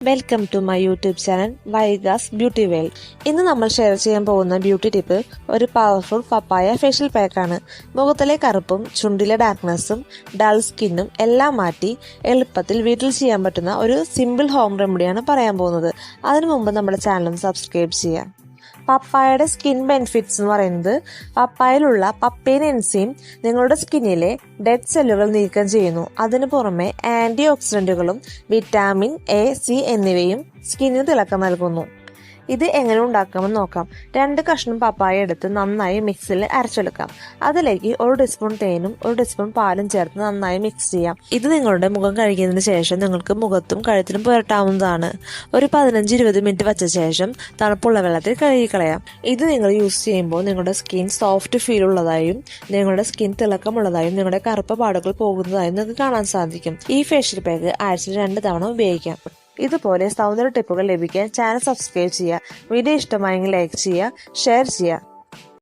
Welcome to my YouTube channel Vaiga's beauty well ഇന്ന് നമ്മൾ share ചെയ്യാൻ പോകുന്ന ബ്യൂട്ടി ടിപ്പ് ഒരു പവർഫുൾ പപ്പായ ഫേഷ്യൽ പാക്കാണ് മുഖത്തിലെ കറുപ്പും ചുണ്ടിലെ ഡാർക്ക്നെസ്സും ഡൾ സ്കിന്നും എല്ലാം മാറ്റി എളുപ്പത്തിൽ വീട്ടിൽ ചെയ്യാൻ പറ്റുന്ന ഒരു സിമ്പിൾ ഹോം റെമഡിയാണ് പറയാൻ പോകുന്നത്. അതിനു മുമ്പ് നമ്മുടെ ചാനലും സബ്സ്ക്രൈബ് ചെയ്യാം പപ്പായയുടെ സ്കിൻ ബെനിഫിറ്റ്സ് എന്ന് പറയുന്നത് പപ്പായയിലുള്ള പപ്പൈൻ എൻസീം നിങ്ങളുടെ സ്കിന്നിലെ ഡെഡ് സെല്ലുകൾ നീക്കം ചെയ്യുന്നു. അതിനു പുറമെ ആന്റി ഓക്സിഡന്റുകളും വിറ്റാമിൻ എ സി എന്നിവയും സ്കിന്നിന് തിളക്കം നൽകുന്നു. ഇത് എങ്ങനെ ഉണ്ടാക്കാമെന്ന് നോക്കാം. രണ്ട് കഷ്ണം പപ്പായ എടുത്ത് നന്നായി മിക്സിൽ അരച്ചെടുക്കാം. അതിലേക്ക് ഒരു ടീസ്പൂൺ തേനും ഒരു ടീസ്പൂൺ പാലും ചേർത്ത് നന്നായി മിക്സ് ചെയ്യാം. ഇത് നിങ്ങളുടെ മുഖം കഴുകിയതിന് ശേഷം നിങ്ങൾക്ക് മുഖത്തും കഴുത്തിനും പുരട്ടാവുന്നതാണ്. ഒരു പതിനഞ്ച് ഇരുപത് മിനിറ്റ് വച്ച ശേഷം തണുപ്പുള്ള വെള്ളത്തിൽ കഴുകിക്കളയാം. ഇത് നിങ്ങൾ യൂസ് ചെയ്യുമ്പോൾ നിങ്ങളുടെ സ്കിൻ സോഫ്റ്റ് ഫീൽ ഉള്ളതായും നിങ്ങളുടെ സ്കിൻ തിളക്കമുള്ളതായും നിങ്ങളുടെ കറുപ്പ് പാടുകൾ പോകുന്നതായും നിങ്ങൾക്ക് കാണാൻ സാധിക്കും. ഈ ഫേഷ്യൽ പാക്ക് ആഴ്ചയിൽ രണ്ട് തവണ ഉപയോഗിക്കാം. ഇതുപോലെ സൗന്ദര്യ ടിപ്പുകൾ ലഭിക്കാൻ ചാനൽ സബ്സ്ക്രൈബ് ചെയ്യുക. വീഡിയോ ഇഷ്ടമായെങ്കിൽ ലൈക്ക് ചെയ്യുക ഷെയർ ചെയ്യുക.